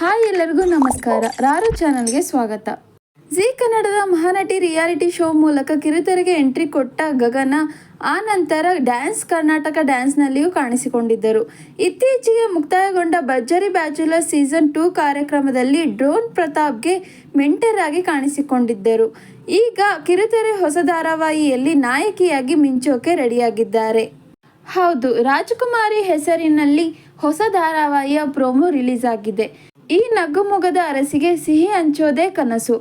Hi ಎಲ್ಲರಿಗೂ ನಮಸ್ಕಾರ. ರಾರು ಚಾನಲ್ಗೆ ಸ್ವಾಗತ. ಜಿ ಕನ್ನಡದ ಮಹಾನಟಿ ರಿಯಾಲಿಟಿ ಶೋ ಮೂಲಕ ಕಿರುತೆರೆಗೆ ಎಂಟ್ರಿ ಕೊಟ್ಟ ಗಗನ, ಆ ನಂತರ ಡ್ಯಾನ್ಸ್, ಕರ್ನಾಟಕ ಡ್ಯಾನ್ಸ್ನಲ್ಲಿಯೂ ಕಾಣಿಸಿಕೊಂಡಿದ್ದರು. ಇತ್ತೀಚೆಗೆ ಮುಕ್ತಾಯಗೊಂಡ ಭರ್ಜರಿ ಬ್ಯಾಚುಲರ್ ಸೀಸನ್ ಟೂ ಕಾರ್ಯಕ್ರಮದಲ್ಲಿ ಡ್ರೋನ್ ಪ್ರತಾಪ್ಗೆ ಮೆಂಟರ್ ಆಗಿ ಕಾಣಿಸಿಕೊಂಡಿದ್ದರು. ಈಗ ಕಿರುತೆರೆ ಹೊಸ ಧಾರಾವಾಹಿಯಲ್ಲಿ ನಾಯಕಿಯಾಗಿ ಮಿಂಚೋಕೆ ರೆಡಿಯಾಗಿದ್ದಾರೆ. ಹೌದು, ರಾಜಕುಮಾರಿ ಹೆಸರಿನಲ್ಲಿ ಹೊಸ ಧಾರಾವಾಹಿಯ ಪ್ರೋಮೋ ರಿಲೀಸ್ ಆಗಿದೆ ಈ ನಗುಮುಗದ ಅರಸಿಗೆ ಸಿಹಿ ಹಂಚೋದೇ ಕನಸು.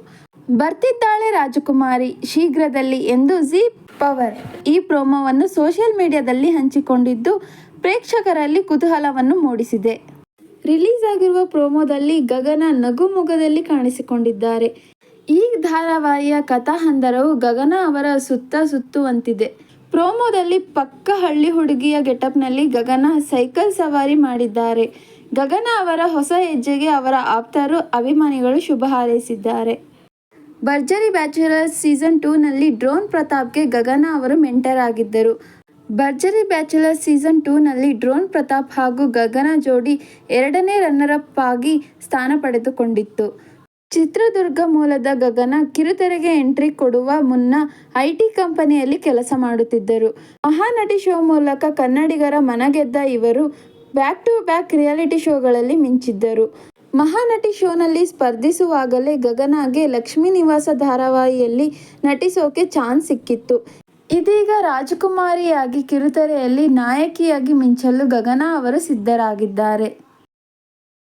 ಬರ್ತಿದ್ದಾಳೆ ರಾಜಕುಮಾರಿ ಶೀಘ್ರದಲ್ಲಿ ಎಂದು ಜಿ ಪವರ್ ಈ ಪ್ರೋಮೋವನ್ನು ಸೋಷಿಯಲ್ ಮೀಡಿಯಾದಲ್ಲಿ ಹಂಚಿಕೊಂಡಿದ್ದು ಪ್ರೇಕ್ಷಕರಲ್ಲಿ ಕುತೂಹಲವನ್ನು ಮೂಡಿಸಿದೆ. ರಿಲೀಸ್ ಆಗಿರುವ ಪ್ರೋಮೋದಲ್ಲಿ ಗಗನ ನಗುಮುಗದಲ್ಲಿ ಕಾಣಿಸಿಕೊಂಡಿದ್ದಾರೆ. ಈ ಧಾರಾವಾಹಿಯ ಕಥಾಹಂದರವು ಗಗನ ಅವರ ಸುತ್ತ ಸುತ್ತುವಂತಿದೆ. ಪ್ರೋಮೋದಲ್ಲಿ ಪಕ್ಕ ಹಳ್ಳಿ ಹುಡುಗಿಯ ಗೆಟಪ್ನಲ್ಲಿ ಗಗನ ಸೈಕಲ್ ಸವಾರಿ ಮಾಡಿದ್ದಾರೆ. ಗಗನ ಅವರ ಹೊಸ ಹೆಜ್ಜೆಗೆ ಅವರ ಆಪ್ತರು ಅಭಿಮಾನಿಗಳು ಶುಭ ಹಾರೈಸಿದ್ದಾರೆ. ಭರ್ಜರಿ ಬ್ಯಾಚುಲರ್ ಸೀಸನ್ ಟೂನಲ್ಲಿ ಡ್ರೋನ್ ಪ್ರತಾಪ್ಗೆ ಗಗನ ಅವರು ಮೆಂಟರ್ ಆಗಿದ್ದರು. ಭರ್ಜರಿ ಬ್ಯಾಚುಲರ್ ಸೀಸನ್ ಟೂನಲ್ಲಿ ಡ್ರೋನ್ ಪ್ರತಾಪ್ ಹಾಗೂ ಗಗನ ಜೋಡಿ ಎರಡನೇ ರನ್ನರ್ ಅಪ್ ಆಗಿ ಸ್ಥಾನ ಪಡೆದುಕೊಂಡಿತ್ತು. ಚಿತ್ರದುರ್ಗ ಮೂಲದ ಗಗನ ಕಿರುತೆರೆಗೆ ಎಂಟ್ರಿ ಕೊಡುವ ಮುನ್ನ ಐಟಿ ಕಂಪನಿಯಲ್ಲಿ ಕೆಲಸ ಮಾಡುತ್ತಿದ್ದರು. ಮಹಾನಟಿ ಶೋ ಮೂಲಕ ಕನ್ನಡಿಗರ ಮನಗೆದ್ದ ಇವರು ಬ್ಯಾಕ್ ಟು ಬ್ಯಾಕ್ ರಿಯಾಲಿಟಿ ಶೋಗಳಲ್ಲಿ ಮಿಂಚಿದ್ದರು. ಮಹಾನಟಿ ಶೋನಲ್ಲಿ ಸ್ಪರ್ಧಿಸುವಾಗಲೇ ಗಗನಾಗೆ ಲಕ್ಷ್ಮೀ ನಿವಾಸ ಧಾರಾವಾಹಿಯಲ್ಲಿ ನಟಿಸೋಕೆ ಚಾನ್ಸ್ ಸಿಕ್ಕಿತ್ತು. ಇದೀಗ ರಾಜಕುಮಾರಿಯಾಗಿ ಕಿರುತೆರೆಯಲ್ಲಿ ನಾಯಕಿಯಾಗಿ ಮಿಂಚಲು ಗಗನ ಅವರು ಸಿದ್ಧರಾಗಿದ್ದಾರೆ.